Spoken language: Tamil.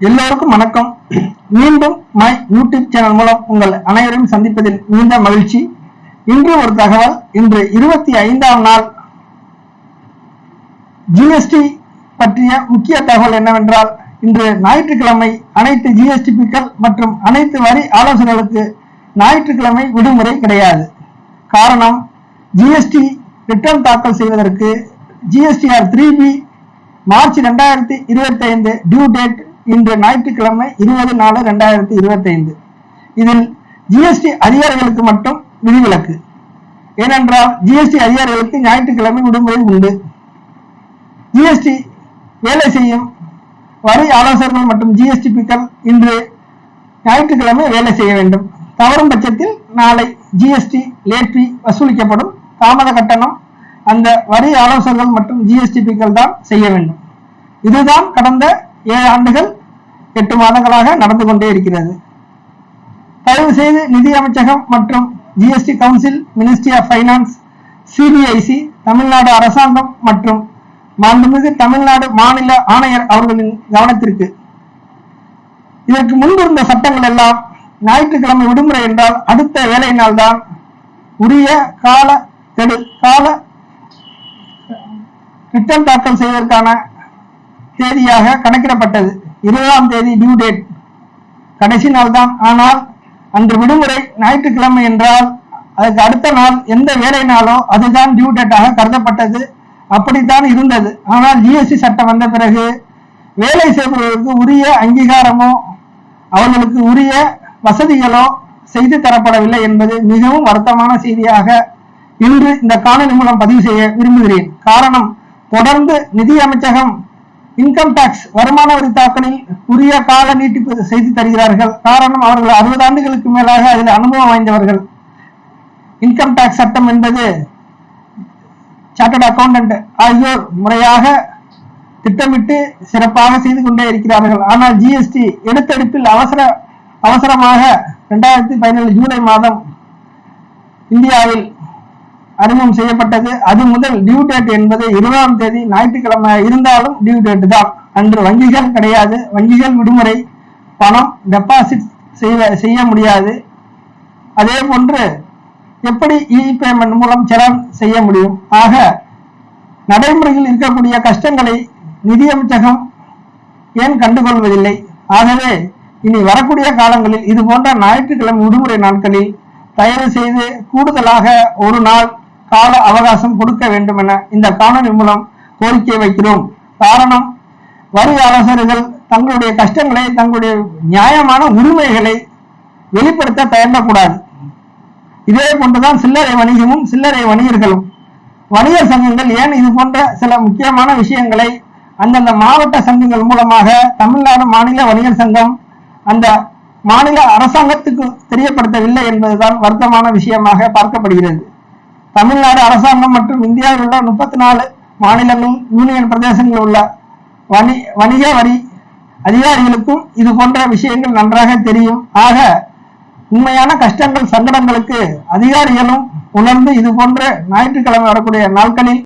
எல்லோருக்கும் வணக்கம். மீண்டும் மை யூடியூப் சேனல் மூலம் உங்கள் அனைவரையும் சந்திப்பதில் மிகுந்த மகிழ்ச்சி. இன்று ஒரு தகவல். இன்று இருபத்தி ஐந்தாம் நாள். ஜிஎஸ்டி பற்றிய முக்கிய தகவல் என்னவென்றால் இன்று ஞாயிற்றுக்கிழமை அனைத்து ஜிஎஸ்டிபிக்கள் மற்றும் அனைத்து வரி ஆலோசனைகளுக்கு ஞாயிற்றுக்கிழமை விடுமுறை கிடையாது. காரணம் ஜிஎஸ்டி ரிட்டர்ன் தாக்கல் செய்வதற்கு ஜிஎஸ்டிஆர் த்ரீ பி மார்ச் ரெண்டாயிரத்தி இருபத்தி ஐந்து டியூ டேட் இன்று ஞாயிற்றுக்கிழமை இருபது நாலு ரெண்டாயிரத்தி இருபத்தி ஐந்து இதில் ஜிஎஸ்டி அதிகாரிகளுக்கு மட்டும் விதிவிலக்கு. ஏனென்றால் ஜிஎஸ்டி அதிகாரிகளுக்கு ஞாயிற்றுக்கிழமை விடுமுறை உண்டு. ஜிஎஸ்டி வேலை செய்யும் வரி ஆலோசகர்கள் மற்றும் ஜிஎஸ்டி பிக்கள் இன்று ஞாயிற்றுக்கிழமை வேலை செய்ய வேண்டும். தவறும் பட்சத்தில் நாளை ஜிஎஸ்டி லேட் ஃபீ வசூலிக்கப்படும் தாமத கட்டணம் அந்த வரி ஆலோசகர்கள் மற்றும் ஜிஎஸ்டி பிக்கள் தான் செய்ய வேண்டும். இதுதான் கடந்த ஏழு ஆண்டுகள் எட்டு மாதங்களாக நடந்து கொண்டே இருக்கிறது. தயவு செய்து நிதி அமைச்சகம் மற்றும் GST council ministry of finance CBIC Tamil Nadu அரசாங்கம் மற்றும் மாண்புமிகு தமிழ்நாடு மாநில ஆணையர் அவர்களின் கவனத்திற்கு. இதற்கு முன்பு இருந்த சட்டங்கள் எல்லாம் ஞாயிற்றுக்கிழமை விடுமுறை என்றால் அடுத்த வேலை நாள் தான் உரிய கால கெடு கால ரிட்டர்ன் தாக்கல் செய்வதற்கான தேதியாக கணக்கிடப்பட்டது. இருபதாம் தேதி டியூ டேட் கடைசி நாள் தான் ஆனால் அன்று விடுமுறை ஞாயிற்றுக்கிழமை என்றால் அதுக்கு அடுத்த நாள் எந்த வேலை நாளோ அதுதான் டியூ டேட்டாக கருதப்பட்டது. அப்படித்தான் இருந்தது. ஆனால் ஜிஎஸ்டி சட்டம் வந்த பிறகு வேலை செய்பவர்களுக்கு உரிய அங்கீகாரமோ அவர்களுக்கு உரிய வசதிகளோ செய்து தரப்படவில்லை என்பது மிகவும் வருத்தமான செய்தியாக இன்று இந்த காணொலி மூலம் பதிவு செய்ய விரும்புகிறேன். காரணம் தொடர்ந்து நிதி அமைச்சகம் இன்கம் டாக்ஸ் வருமான வரி தாக்கலில் உரிய கால நீட்டிப்பு செய்து தருகிறார்கள். காரணம் அவர்கள் அறுபது ஆண்டுகளுக்கு மேலாக அதில் அனுபவம் வாய்ந்தவர்கள். இன்கம் டாக்ஸ் சட்டம் என்பது சார்ட்டர்ட் அக்கௌண்டன்ட் ஆகியோர் முறையாக திட்டமிட்டு சிறப்பாக செய்து கொண்டே இருக்கிறார்கள். ஆனால் ஜிஎஸ்டி எடுத்தெடுப்பில் அவசர அவசரமாக இரண்டாயிரத்தி பதினேழு ஜூலை மாதம் இந்தியாவில் அறிமுகம் செய்யப்பட்டது. அது முதல் டியூ டேட் என்பது இருபதாம் தேதி ஞாயிற்றுக்கிழமை இருந்தாலும் டியூ டேட் தான். அன்று வங்கிகள் கிடையாது. வங்கிகள் விடுமுறை பணம் டெபாசிட் செய்ய செய்ய முடியாது. அதே போன்று எப்படி இ பேமெண்ட் மூலம் செலவு செய்ய முடியும்? ஆக நடைமுறையில் இருக்கக்கூடிய கஷ்டங்களை நிதியமைச்சகம் ஏன் கண்டுகொள்வதில்லை? ஆகவே இனி வரக்கூடிய காலங்களில் இது போன்ற ஞாயிற்றுக்கிழமை விடுமுறை நாட்களில் தயவு செய்து கூடுதலாக ஒரு நாள் கால அவகாசம் கொடுக்க வேண்டும் என இந்த காணொலி மூலம் கோரிக்கை வைக்கிறோம். காரணம் வரி அரசர்கள் தங்களுடைய கஷ்டங்களை தங்களுடைய நியாயமான உரிமைகளை வெளிப்படுத்த தயங்கக்கூடாது. இதே போன்றுதான் சில்லறை வணிகமும் சில்லறை வணிகர்களும். வணிகர் சங்கங்கள் ஏன் இது போன்ற சில முக்கியமான விஷயங்களை அந்தந்த மாவட்ட சங்கங்கள் மூலமாக தமிழ்நாடு மாநில வணிகர் சங்கம் அந்த மாநில அரசாங்கத்துக்கு தெரியப்படுத்தவில்லை என்பதுதான் வருத்தமான விஷயமாக பார்க்கப்படுகிறது. தமிழ்நாடு அரசாங்கம் மற்றும் இந்தியாவில் உள்ள முப்பத்தி நாலு மாநிலங்கள் யூனியன் பிரதேசங்களில் உள்ள வணி வணிக வரி அதிகாரிகளுக்கும் இது போன்ற விஷயங்கள் நன்றாக தெரியும். ஆக உண்மையான கஷ்டங்கள் சங்கடங்களுக்கு அதிகாரிகளும் உணர்ந்து இது போன்ற ஞாயிற்றுக்கிழமை வரக்கூடிய நாட்களில்